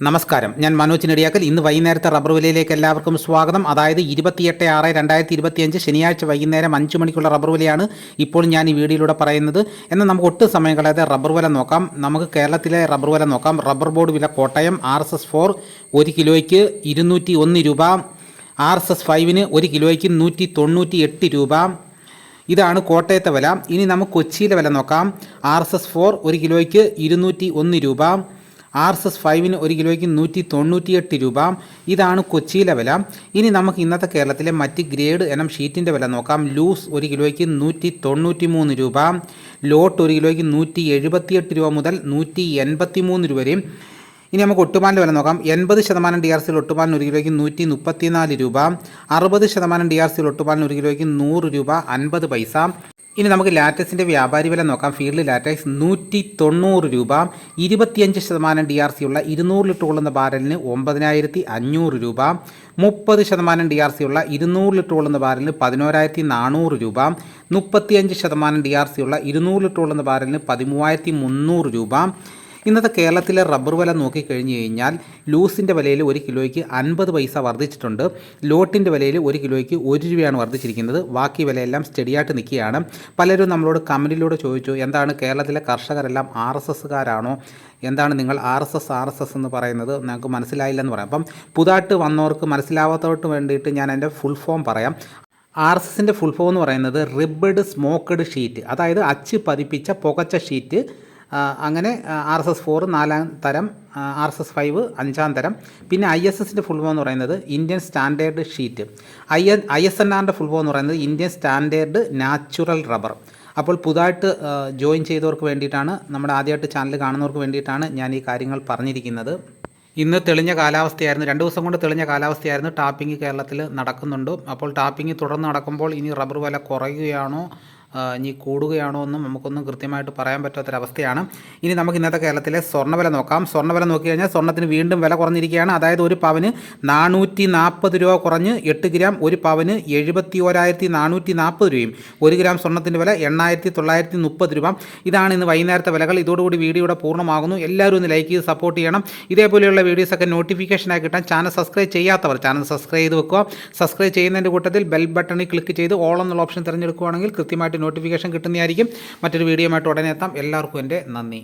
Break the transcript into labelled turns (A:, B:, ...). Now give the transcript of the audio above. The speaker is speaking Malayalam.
A: നമസ്കാരം. ഞാൻ മനോജ് നെടിയാക്കൽ. ഇന്ന് വൈകുന്നേരത്തെ റബ്ബർ വിലയിലേക്ക് എല്ലാവർക്കും സ്വാഗതം. അതായത് ഇരുപത്തിയെട്ട് ആറ് രണ്ടായിരത്തി ഇരുപത്തിയഞ്ച് ശനിയാഴ്ച വൈകുന്നേരം അഞ്ച് മണിക്കുള്ള റബ്ബർ വിലയാണ് ഇപ്പോൾ ഞാൻ ഈ വീഡിയോയിലൂടെ പറയുന്നത്. എന്നാൽ നമുക്ക് ഒട്ടും സമയം കളയാതെ റബ്ബർ വില നോക്കാം. നമുക്ക് കേരളത്തിലെ റബ്ബർ വില നോക്കാം. റബ്ബർ ബോർഡ് വില Kottayam R S S four ഒരു കിലോയ്ക്ക് ഇരുന്നൂറ്റി ഒന്ന് രൂപ ആർ എസ് എസ് ഫൈവിന് ഒരു കിലോയ്ക്ക് നൂറ്റി തൊണ്ണൂറ്റി എട്ട് രൂപ. ഇതാണ് കോട്ടയത്തെ വില. ഇനി നമുക്ക് കൊച്ചിയിലെ വില നോക്കാം. ആർ എസ് എസ് ഫോർ ഒരു കിലോയ്ക്ക് ഇരുന്നൂറ്റി ഒന്ന് രൂപ. ആർ എസ് എസ് ഫൈവിന് ഒരു കിലോയ്ക്ക് നൂറ്റി തൊണ്ണൂറ്റിയെട്ട് രൂപ. ഇതാണ് കൊച്ചിയിലെ വില. ഇനി നമുക്ക് ഇന്നത്തെ കേരളത്തിലെ മറ്റ് ഗ്രേഡ് എനം ഷീറ്റിന്റെ വില നോക്കാം. ലൂസ് ഒരു കിലോയ്ക്ക് നൂറ്റി തൊണ്ണൂറ്റി മൂന്ന് രൂപ. ലോട്ട് ഒരു കിലോയ്ക്ക് നൂറ്റി എഴുപത്തിയെട്ട് രൂപ മുതൽ നൂറ്റി എൺപത്തി മൂന്ന് രൂപ വരെയും ഇനി നമുക്ക് ഒട്ടുമാലിന്റെ വില നോക്കാം. എൺപത് ശതമാനം ഡി ആർ സിയിൽ ഒട്ടുപാലിന് ഒരു കിലോയ്ക്ക് നൂറ്റി മുപ്പത്തിനാല് രൂപ. അറുപത് ശതമാനം ഡി ആർ സിയിൽ ഒട്ടുപാലിന് ഒരു കിലോയ്ക്ക് നൂറ് രൂപ അൻപത് പൈസ. ഇനി നമുക്ക് ലാറ്റക്സിന്റെ വ്യാപാരി വില നോക്കാം. ഫീൽഡ് ലാറ്റക്സ് നൂറ്റി തൊണ്ണൂറ് രൂപ. ഇരുപത്തിയഞ്ച് ശതമാനം ഡി ആർ സി ഉള്ള ഇരുന്നൂറ് ലിറ്റർ കൊള്ളുന്ന ബാരലിന് ഒമ്പതിനായിരത്തി അഞ്ഞൂറ് രൂപ. മുപ്പത് ശതമാനം ഡി ആർ സി ഉള്ള ഇരുന്നൂറ് ലിറ്റർ കൊള്ളുന്ന ബാരലിന് പതിനോരായിരത്തി നാനൂറ് രൂപ. മുപ്പത്തിയഞ്ച് ശതമാനം ഡി ആർ സി ഉള്ള ഇരുന്നൂറ് ലിറ്റർ കൊള്ളുന്ന ബാരലിന് പതിമൂവായിരത്തി മുന്നൂറ് രൂപ. ഇന്നത്തെ കേരളത്തിലെ റബ്ബർ വില നോക്കിക്കഴിഞ്ഞ് കഴിഞ്ഞാൽ ലൂസിന്റെ വിലയിൽ ഒരു കിലോയ്ക്ക് അൻപത് പൈസ വർദ്ധിച്ചിട്ടുണ്ട്. ലോട്ടിന്റെ വിലയിൽ ഒരു കിലോയ്ക്ക് ഒരു രൂപയാണ് വർദ്ധിച്ചിരിക്കുന്നത്. ബാക്കി വിലയെല്ലാം സ്റ്റഡിയായിട്ട് നിൽക്കുകയാണ്. പലരും നമ്മളോട് കമന്റിലൂടെ ചോദിച്ചു എന്താണ് കേരളത്തിലെ കർഷകരെല്ലാം ആർ എസ് എസ്സുകാരാണോ? എന്താണ് നിങ്ങൾ R S S R S S എന്ന് പറയുന്നത്? ഞങ്ങൾക്ക് മനസ്സിലായില്ലെന്ന് പറയാം. അപ്പം പുതുതായിട്ട് വന്നവർക്ക് മനസ്സിലാവാത്തവർക്ക് വേണ്ടിയിട്ട് ഞാൻ എന്റെ ഫുൾ ഫോം പറയാം. ആർ എസ് എസിന്റെ ഫുൾ ഫോം എന്ന് പറയുന്നത് റിബഡ് സ്മോക്കഡ് ഷീറ്റ് അതായത് അച്ച് പതിപ്പിച്ച പുകച്ച ഷീറ്റ് അങ്ങനെ ആർ എസ് എസ് ഫോർ നാലാം തരം ആർ എസ് എസ് ഫൈവ് അഞ്ചാം തരം. പിന്നെ ഐ എസ് എസിന്റെ ഫുൾ ഫോം എന്ന് പറയുന്നത് Indian standard sheet I N I S N ആറിന്റെ ഫുൾ ഫോം എന്ന് പറയുന്നത് ഇന്ത്യൻ സ്റ്റാൻഡേർഡ് നാച്ചുറൽ റബ്ബർ അപ്പോൾ പുതുതായിട്ട് ജോയിൻ ചെയ്തവർക്ക് വേണ്ടിയിട്ടാണ് നമ്മുടെ ആദ്യമായിട്ട് ചാനൽ കാണുന്നവർക്ക് വേണ്ടിയിട്ടാണ് ഞാൻ ഈ കാര്യങ്ങൾ പറഞ്ഞിരിക്കുന്നത്. ഇന്ന് തെളിഞ്ഞ കാലാവസ്ഥയായിരുന്നു. രണ്ട് ദിവസം കൊണ്ട് തെളിഞ്ഞ കാലാവസ്ഥയായിരുന്നു. ടാപ്പിംഗ് കേരളത്തിൽ നടക്കുന്നുണ്ട്. അപ്പോൾ ടാപ്പിംഗ് തുടർന്ന് നടക്കുമ്പോൾ ഇനി റബ്ബർ വില കുറയുകയാണോ? ഇനി കൂടുകയാണോ എന്നും നമുക്കൊന്നും കൃത്യമായിട്ട് പറയാൻ പറ്റാത്തൊരവസ്ഥയാണ്. ഇനി നമുക്ക് ഇന്നത്തെ കേരളത്തിലെ സ്വർണവില നോക്കാം. സ്വർണവില നോക്കി കഴിഞ്ഞാൽ സ്വർണത്തിന് വീണ്ടും വില കുറഞ്ഞിരിക്കുകയാണ്. അതായത് ഒരു പവന് നാനൂറ്റി നാൽപ്പത് രൂപ കുറഞ്ഞ് എട്ട് ഗ്രാം ഒരു പവന് എഴുപത്തി ഓരായിരത്തി നാനൂറ്റി നാൽപ്പത് രൂപയും ഒരു ഗ്രാം സ്വർണത്തിന്റെ വില എണ്ണായിരത്തി തൊള്ളായിരത്തി മുപ്പത് രൂപ. ഇതാണ് ഇന്ന് വൈകുന്നേരത്തെ വിലകൾ. ഇതോടുകൂടി വീഡിയോ ഇവിടെ പൂർണമാകുന്നു. എല്ലാവരും ഒന്ന് ലൈക്ക് ചെയ്ത് സപ്പോർട്ട് ചെയ്യണം. ഇതേപോലെയുള്ള വീഡിയോസൊക്കെ നോട്ടിഫിക്കേഷനായി കിട്ടാൻ ചാനൽ സബ്സ്ക്രൈബ് ചെയ്യാത്തവർ ചാനൽ സബ്സ്ക്രൈബ് ചെയ്ത് വെക്കുക. സബ്സ്ക്രൈബ് ചെയ്യുന്നതിന്റെ കൂട്ടത്തിൽ ബെൽ ബട്ടണിൽ ക്ലിക്ക് ചെയ്ത് ഓൾ എന്നുള്ള ഓപ്ഷൻ തിരഞ്ഞെടുക്കുകയാണെങ്കിൽ കൃത്യമായിട്ട് നോട്ടിഫിക്കേഷൻ കിട്ടുന്നതായിരിക്കും. മറ്റൊരു വീഡിയോ ആയിട്ട് ഉടനെ എത്താം. എല്ലാവർക്കും എന്റെ നന്ദി.